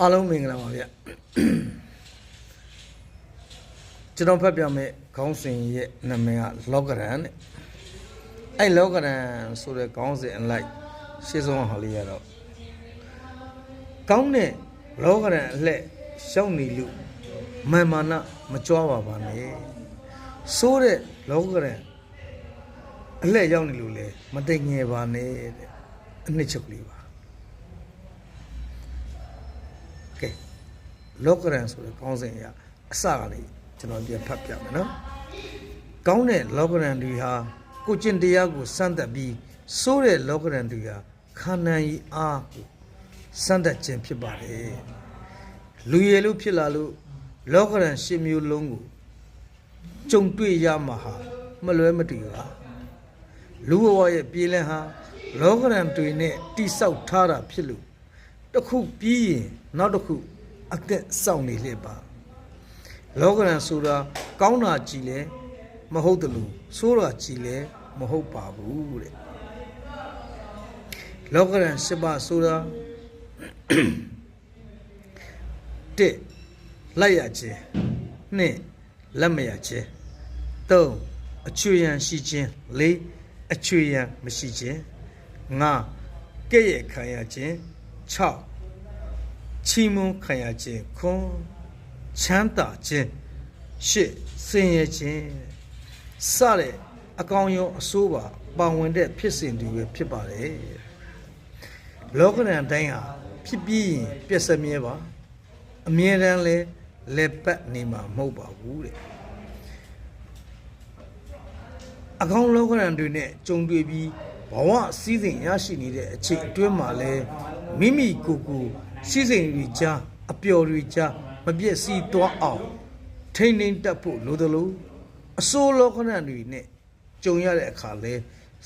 အားလုံးမင်္ဂလာပါဗျကျွန်တော်ဖတ်ပြမယ်ခေါင်းစဉ်ရဲ့နာမည်ကလောကရန်တဲ့အဲ့လောကရန်ဆိုတဲ့ခေါင်းစဉ်အလိုက်ရှေ့ဆုံးဟာလေးရတော့ကောင်းတဲ့လောကရန်အလှည့်ရှောက်နေလို့မာမာနမကြွားပါပါနဲ့ဆိုးတဲ့လောကရန်အလှည့်ရောက်နေလို့လေမတိတ်ငယ်ပါနဲ့တဲ့အနှစ်ချုပ်လေးပါ လောကရန်ဆိုတဲ့ခေါင်းစဉ်အရအစကနေကျွန်တော်ပြန်ဖတ်ပြမယ်နော်ကောင်းတဲ့လောကရန်တွေဟာကိုကျင့်တရားကိုစမ်းသပ်ပြီးစိုးတဲ့လောကရန်တွေဟာခန္ဓာကြီးအားကိုစမ်းသပ်ခြင်းဖြစ်ပါတယ်လူရည်လို့ဖြစ်လာလို့လောကရန်ရှစ်မျိုးလုံးကိုကြုံတွေ့ရမှာဟာမလွဲမတူပါလူဘဝရဲ့ပြည်လည်ဟာလောကရန်တွေနဲ့တိဆောက်ထားတာဖြစ်လို့တစ်ခုပြီးရင်နောက်တစ်ခု အသက်စောင့်နေလျက်ပါလောကရန်ဆိုတာကောင်းတာကြည်လဲမဟုတ်တယ်လို့ဆိုးတာကြည်လဲမဟုတ်ပါဘူးတဲ့လောကရန်ရှစ်ပါးဆိုတာတစ်လိုက်ရခြင်းနှစ်လက်မရခြင်းသုံးအချွေရန်ရှိခြင်းလေးအချွေရန်မရှိခြင်းငါကဲ့ရဲ့ခံရခြင်း6 ချီးမွမ်းခံရခြင်းခွန်ချမ်းသာခြင်းရှစ်စင်ရခြင်းစတဲ့အကောင်ရောအဆိုးပါပါဝင်တဲ့ဖြစ်စဉ်တွေပဲဖြစ်ပါတယ်လောကရန်တိုင်းဟာဖြစ်ပြီးရင်ပြည့်စမြဲပါအမြဲတမ်းလဲလက်ပတ်နေမှာမဟုတ်ပါဘူးတဲ့အကောင်လောကရန်တွေနဲ့ကြုံတွေ့ပြီး ဘဝစည်းစိမ်ရရှိနေတဲ့အချိန်အတွင်းမှာလဲမိမိကိုယ်ကိုစည်းစိမ်တွေကြားအပျော်တွေကြားမပြည့်စည်သွားအောင်ထိမ့်နှိမ့်တတ်ဖို့လိုသလိုအစိုးလောကရန်တွေနဲ့ကြုံရတဲ့အခါလဲ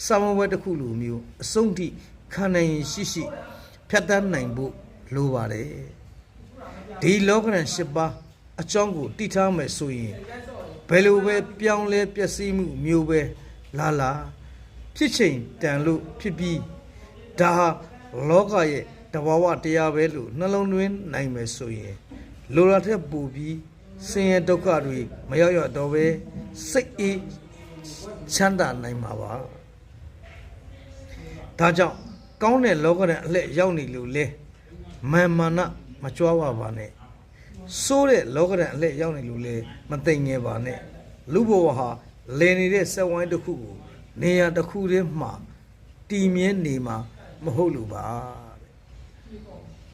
စာမဝဲတစ်ခုလိုမျိုးအဆုံးထိခံနိုင်ရင်ရှိရှိဖြတ်တန်းနိုင်ဖို့လိုပါတယ်ဒီလောကရန်၈ပါးအကြောင်းကိုတည်ထားမယ်ဆိုရင်ဘယ်လိုပဲပြောင်းလဲပျက်စီးမှုမျိုးပဲလာလာ ဖြစ်ချိန်တန်လို့ဖြစ်ပြီးဒါဟာလောကရဲ့တဘာဝတရားပဲလို့နှလုံးသွင်းနိုင်မယ်ဆိုရင်လိုလာတဲ့ပူပြီးဆင်းရဲဒုက္ခတွေမရောက်ရတော့ပဲစိတ်အေးချမ်းသာနိုင်မှာပါဒါကြောင့်ကောင်းတဲ့လောကရန်အလှည့်ရောက်နေလို့လဲမာန်မာနမကြွားပါပါနဲ့ဆိုးတဲ့လောကရန်အလှည့်ရောက်နေလို့လဲမသိငယ်ပါနဲ့လူဘဝဟာလည်နေတဲ့စက်ဝိုင်းတစ်ခုကို နေရာတစ်ခုတည်းမှာတည်မြဲနေမှာမဟုတ်လို့ပါ